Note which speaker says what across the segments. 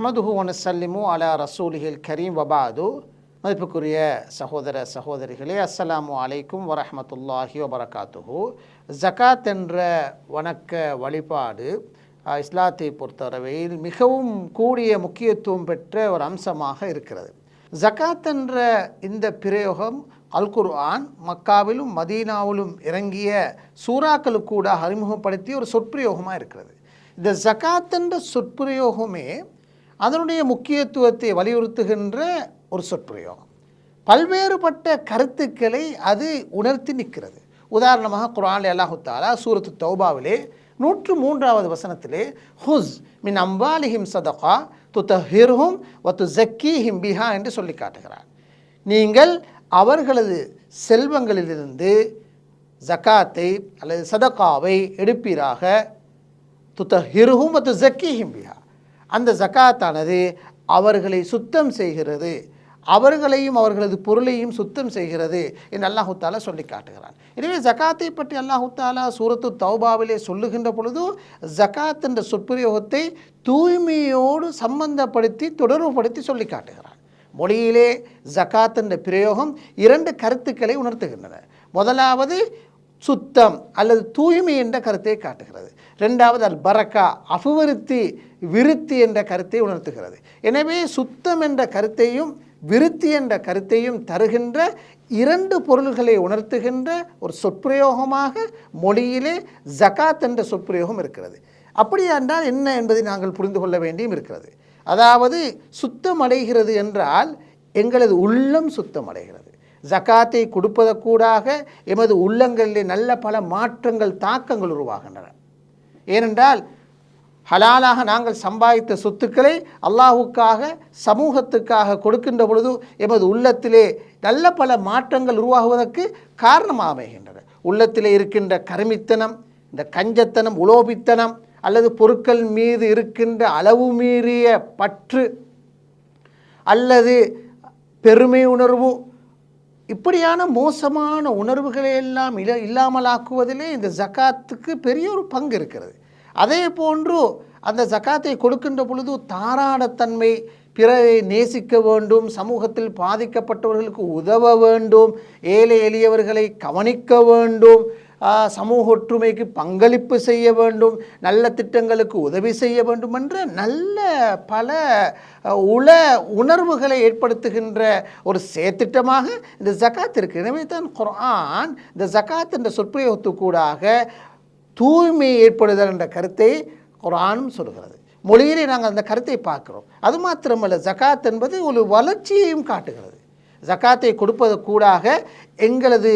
Speaker 1: நஹ்மதுஹு ஒனசல்லிமு அலா ரசூலிஹில் கரீம் வபாது மதிப்புக்குரிய சகோதர சகோதரிகளே அஸ்ஸலாமு அலைக்கும் வரஹமத்துல்லாஹி வபரகாத்துஹு ஜகாத் என்ற வணக்க வழிபாடு இஸ்லாத்தை பொறுத்தவரையில் மிகவும் கூடிய முக்கியத்துவம் பெற்ற ஒரு அம்சமாக இருக்கிறது. ஜக்காத் என்ற இந்த பிரயோகம் அல் குர்ஆன் மக்காவிலும் மதீனாவிலும் இறங்கிய சூறாக்களுக்கூட அறிமுகப்படுத்தி ஒரு சொற்பிரயோகமாக இருக்கிறது. இந்த ஜக்காத் என்ற சொற்பிரயோகமே அதனுடைய முக்கியத்துவத்தை வலியுறுத்துகின்ற ஒரு சொற்பிரயோகம் பல்வேறுபட்ட கருத்துக்களை அது உணர்த்தி நிற்கிறது. உதாரணமாக குரான் அல்லாஹுத்தாலா சூரத்து தௌபாவிலே நூற்று மூன்றாவது வசனத்திலே ஹுஸ் மின் அம்பாலிஹிம் சதகா துத்தஹிர்ஹும் வத்து ஜக்கீஹிம் பிஹா என்று சொல்லி காட்டுகிறார். நீங்கள் அவர்களது செல்வங்களிலிருந்து ஜகாத்தை அல்லது சதகாவை எடுப்பீராக துத்தஹிர்ஹும் வத்து ஜக்கீஹிம் பிஹா அந்த ஜகாத்தானது அவர்களை சுத்தம் செய்கிறது. அவர்களையும் அவர்களது பொருளையும் சுத்தம் செய்கிறது என்று அல்லாஹு தாலா சொல்லி காட்டுகிறான். எனவே ஜக்காத்தை பற்றி அல்லாஹு தாலா சூரத்து தௌபாவிலே சொல்லுகின்ற பொழுது ஜக்காத் என்ற சொற்பிரயோகத்தை தூய்மையோடு சம்பந்தப்படுத்தி தொடர்புபடுத்தி சொல்லி காட்டுகிறான். மொழியிலே ஜக்காத் என்ற பிரயோகம் இரண்டு கருத்துக்களை உணர்த்துகின்றன. முதலாவது சுத்தம் அல்லது தூய்மை என்ற கருத்தை காட்டுகிறது. ரெண்டாவது அல் பரக்கா அபிவிருத்தி விருத்தி என்ற கருத்தை உணர்த்துகிறது. எனவே சுத்தம் என்ற கருத்தையும் விருத்தி என்ற கருத்தையும் தருகின்ற இரண்டு பொருள்களை உணர்த்துகின்ற ஒரு சொற்பிரயோகமாக மொழியிலே ஜகாத் என்ற சொற்பிரயோகம் இருக்கிறது. அப்படியாண்டால் என்ன என்பதை நாங்கள் புரிந்து கொள்ள வேண்டியும் இருக்கிறது. அதாவது சுத்தம் அடைகிறது என்றால் எங்களது உள்ளம் சுத்தம் அடைகிறது. ஜகாத்தை கொடுப்பதற்கூடாக எமது உள்ளங்களிலே நல்ல பல மாற்றங்கள் தாக்கங்கள் உருவாகின்றன. ஏனென்றால் ஹலாலாக நாங்கள் சம்பாதித்த சொத்துக்களை அல்லாஹுக்காக சமூகத்துக்காக கொடுக்கின்ற பொழுது எமது உள்ளத்திலே நல்ல பல மாற்றங்கள் உருவாகுவதற்கு காரணமாக அமைகின்றன உள்ளத்திலே இருக்கின்ற கருமித்தனம் இந்த கஞ்சத்தனம் உலோபித்தனம் அல்லது பொருட்கள் மீது இருக்கின்ற அளவு மீறிய பற்று அல்லது பெருமை உணர்வு இப்படியான மோசமான உணர்வுகளை எல்லாம் இல இல்லாமலாக்குவதிலே இந்த ஜகாத்துக்கு பெரிய ஒரு பங்கு இருக்கிறது. அதே போன்று அந்த ஜகாத்தை கொடுக்கின்ற பொழுது தாராளத்தன்மை பிறரை நேசிக்க வேண்டும் சமூகத்தில் பாதிக்கப்பட்டவர்களுக்கு உதவ வேண்டும் ஏழை எளியவர்களை கவனிக்க வேண்டும் சமூக ஒற்றுமைக்கு பங்களிப்பு செய்ய வேண்டும் நல்ல திட்டங்களுக்கு உதவி செய்ய வேண்டும் என்ற நல்ல பல உள உணர்வுகளை ஏற்படுத்துகின்ற ஒரு செயற்திட்டமாக இந்த ஜக்காத் இருக்கு. எனவே தான் குரான் இந்த ஜக்காத் என்ற சொற்பிரயோகத்துக்கூடாக தூய்மை ஏற்படுதல் என்ற கருத்தை குரானும் சொல்கிறது மொழியிலே நாங்கள் அந்த கருத்தை பார்க்கிறோம். அது மாத்திரமல்ல ஜகாத் என்பது ஒரு வளர்ச்சியையும் காட்டுகிறது. ஜகாத்தை கொடுப்பது கூடாக எங்களது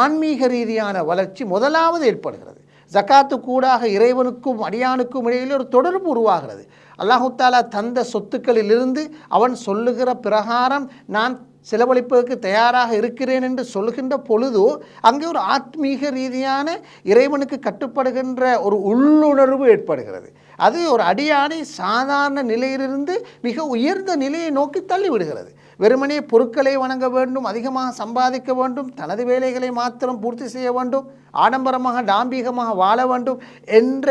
Speaker 1: ஆன்மீக ரீதியான வளர்ச்சி முதலாவது ஏற்படுகிறது. ஜகாத்து கூடாக இறைவனுக்கும் அடியானுக்கும் இடையிலே ஒரு தொடர்பு உருவாகிறது. அல்லாஹுத்தாலா தந்த சொத்துக்களிலிருந்து அவன் சொல்லுகிற பிரகாரம் நான் செலவழிப்பதற்கு தயாராக இருக்கிறேன் என்று சொல்கின்ற பொழுது அங்கே ஒரு ஆத்மீக ரீதியான இறைவனுக்கு கட்டுப்படுகின்ற ஒரு உள்ளுணர்வு ஏற்படுகிறது. அது ஒரு அடியானை சாதாரண நிலையிலிருந்து மிக உயர்ந்த நிலையை நோக்கி தள்ளிவிடுகிறது. வெறுமனே பொருட்களை வணங்க வேண்டும் அதிகமாக சம்பாதிக்க வேண்டும் தனது வேலைகளை மாத்திரம் பூர்த்தி செய்ய வேண்டும் ஆடம்பரமாக டாம்பீகமாக வாழ வேண்டும் என்ற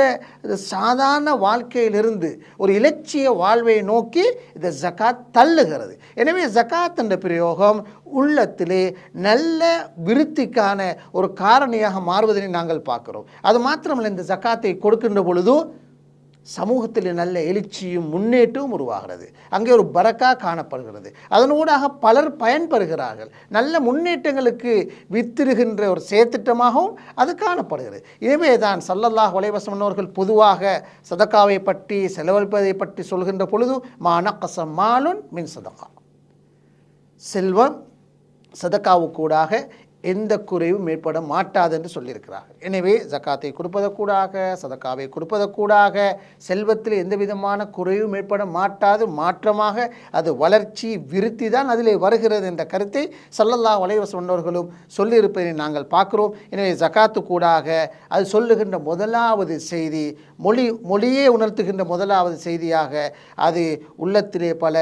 Speaker 1: சாதாரண வாழ்க்கையிலிருந்து ஒரு இலட்சிய வாழ்வை நோக்கி இந்த ஜகாத் தள்ளுகிறது. எனவே ஜக்காத் என்ற பிரயோகம் உள்ளத்திலே நல்ல விருத்திக்கான ஒரு காரணியாக மாறுவதனை நாங்கள் பார்க்கிறோம். அது மாத்திரமல்ல இந்த ஜகாத்தை கொடுக்கின்ற பொழுதும் சமூகத்தில் நல்ல எழுச்சியும் முன்னேற்றமும் உருவாகிறது. அங்கே ஒரு பரக்கா காணப்படுகிறது. அதனூடாக பலர் பயன்பெறுகிறார்கள். நல்ல முன்னேற்றங்களுக்கு வித்திருகின்ற ஒரு செயற்திட்டமாகவும் அது காணப்படுகிறது. எனவே தான் சல்லல்லாஹ் வலைவசம் பொதுவாக சதக்காவை பற்றி செலவழிப்பதை பற்றி சொல்கின்ற பொழுது மானக்கசம் மாலுன் மின் சதக்கா. செல்வம் சதக்காவுக்கூடாக எந்த குறைவும் ஏற்பட மாட்டாது என்று சொல்லியிருக்கிறார்கள். எனவே ஜக்காத்தை கொடுப்பதற்கூடாக சதக்காவை கொடுப்பதற்கூடாக செல்வத்தில் எந்த விதமான குறைவும் ஏற்பட மாட்டாது. மாற்றமாக அது வளர்ச்சி விருத்தி தான் அதிலே வருகிறது என்ற கருத்தை சல்லல்லா வலைவ சொன்னவர்களும் சொல்லியிருப்பதை நாங்கள் பார்க்கிறோம். எனவே ஜக்காத்து கூடாக அது சொல்லுகின்ற முதலாவது செய்தி மொழி மொழியே உணர்த்துகின்ற முதலாவது செய்தியாக அது உள்ளத்திலே பல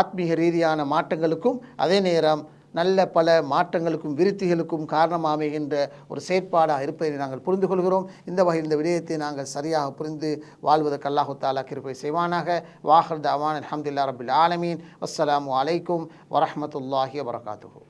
Speaker 1: ஆத்மீக ரீதியான மாற்றங்களுக்கும் அதே நேரம் நல்ல பல மாற்றங்களுக்கும் விருத்திகளுக்கும் காரணமாமைகின்ற ஒரு செயற்பாடாக இருப்பதை நாங்கள் புரிந்து கொள்கிறோம் இந்த வகையில் இந்த விடயத்தை நாங்கள் சரியாக புரிந்து வாழ்வதற்கு அல்லாஹு தாலா கிருப்பை செய்வானாக. வாஹர் தவான் அலமதுல்லா ரபுல் ஆலமீன். அஸ்ஸலாமு அலைக்கும் வரமத்துல்லாஹி வரகாத்துகோ